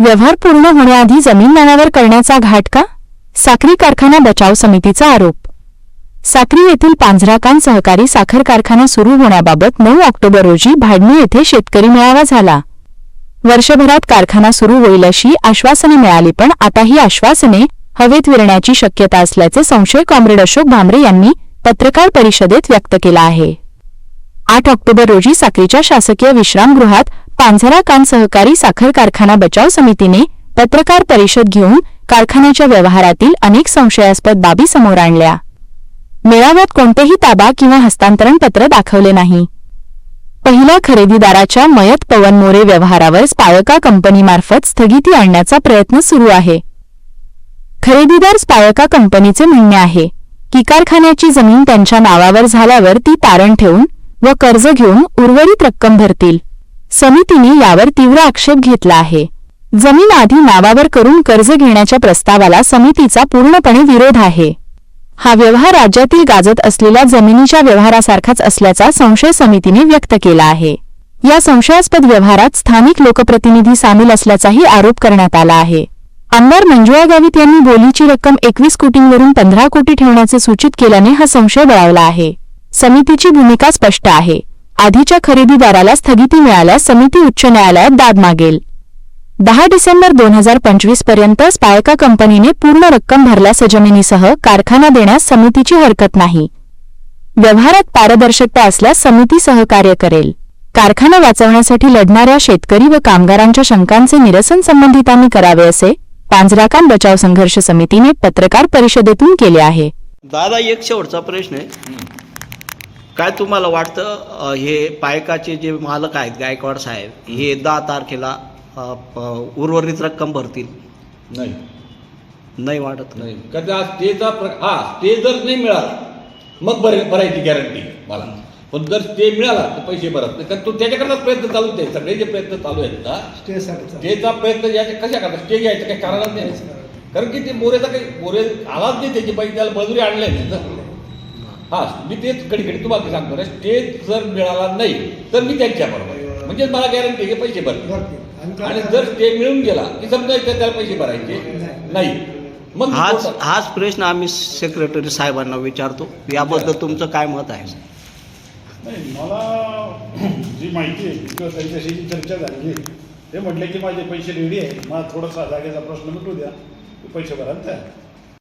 व्यवहार पूर्ण होण्याआधी जमीन नावावर करण्याचा घाट का? साखरी कारखाना बचाव समितीचा आरोप. साक्री येथील पांझराकान सहकारी साखर कारखाना सुरू होण्याबाबत नऊ ऑक्टोबर रोजी भाडणी येथे शेतकरी मेळावा झाला. वर्षभरात कारखाना सुरू होईल अशी आश्वासने मिळाली पण आता ही आश्वासने हवेत विरण्याची शक्यता असल्याचे संशय कॉम्रेड अशोक भामरे यांनी पत्रकार परिषदेत व्यक्त केला आहे. आठ ऑक्टोबर रोजी साक्रीच्या शासकीय विश्रामगृहात पांझरा कान सहकारी साखर कारखाना बचाव समितीने पत्रकार परिषद घेऊन कारखान्याच्या व्यवहारातील अनेक संशयास्पद बाबी समोर आणल्या. मेळाव्यात कोणतेही ताबा किंवा हस्तांतरण पत्र दाखवले नाही. पहिल्या खरेदीदाराच्या मयत पवन मोरे व्यवहारावर स्पायका कंपनीमार्फत स्थगिती आणण्याचा प्रयत्न सुरू आहे. खरेदीदार स्पायका कंपनीचे म्हणणे आहे की कारखान्याची जमीन त्यांच्या नावावर झाल्यावर ती तारण ठेवून व कर्ज घेऊन उर्वरित रक्कम भरतील. समितीने यावर तीव्र आक्षेप घेतला आहे. जमीन आधी नावावर करून कर्ज घेण्याच्या प्रस्तावाला समितीचा पूर्णपणे विरोध आहे. हा व्यवहार राज्यातील गाजत असलेल्या जमिनीच्या व्यवहारासारखाच असल्याचा संशय समितीने व्यक्त केला आहे. या संशयास्पद व्यवहारात स्थानिक लोकप्रतिनिधी सामील असल्याचाही आरोप करण्यात आला आहे. आमदार मंजुळा गावित यांनी बोलीची रक्कम एकवीस कोटींवरून पंधरा कोटी ठेवण्याचे सूचित केल्याने हा संशय बळावला आहे. समितीची भूमिका स्पष्ट आहे. आधीच्या खरेदीदाराला स्थगिती मिळाल्यास समिती उच्च न्यायालयात दाद मागेल. दहा डिसेंबर दोन हजार पंचवीसपर्यंत स्पायका कंपनीने पूर्ण रक्कम भरल्यास जमिनीसह कारखाना देण्यास समितीची हरकत नाही. व्यवहारात पारदर्शकता असल्यास समिती सहकार्य करेल. कारखाना वाचवण्यासाठी लढणाऱ्या शेतकरी व कामगारांच्या शंकांचे निरसन संबंधितांनी करावे असे पांजराकान बचाव संघर्ष समितीने पत्रकार परिषदेतून केले आहे. दादा एक शेवटचा प्रश्न आहे. काय तुम्हाला वाटतं हे पायकाचे जे मालक आहेत गायकवाड साहेब हे दहा तारखेला उर्वरित रक्कम भरतील? नाही. नाही वाटत नाही. का त्या स्टेचा प्र हा स्टे जर नाही मिळाला मग भरे भरायची गॅरंटी मला. पण जर स्टे मिळाला तर पैसे भरत नाही. कारण तो त्याच्याकरताच प्रयत्न चालू आहे. सगळे जे प्रयत्न चालू आहेत ना स्टेचा प्रयत्न याचे कशा करता स्टे घ्यायचं काही कारणच नाही. कारण की ते मोरेचा काही मोरे आलाच नाही त्याचे पैसे त्याला मजुरी आणले नाही हा मी तेच कधी कधी तुम्हाला ते सांगतो ना स्टे जर मिळाला नाही तर मी त्यांच्याबरोबर म्हणजे मला गॅरंटी आहे की पैसे भरते आणि जर स्टे मिळून गेला की समजा त्याला पैसे भरायचे नाही. मग हाच हाच प्रश्न आम्ही सेक्रेटरी साहेबांना विचारतो. याबद्दल तुमचं काय मत आहे? नाही मला जी माहिती आहे किंवा त्यांच्याशी जी चर्चा झाली आहे ते म्हटले की माझे पैसे रेडी आहेत. मला थोडासा जागेचा प्रश्न मिटू द्या. पैसे भरायला तयार आहे.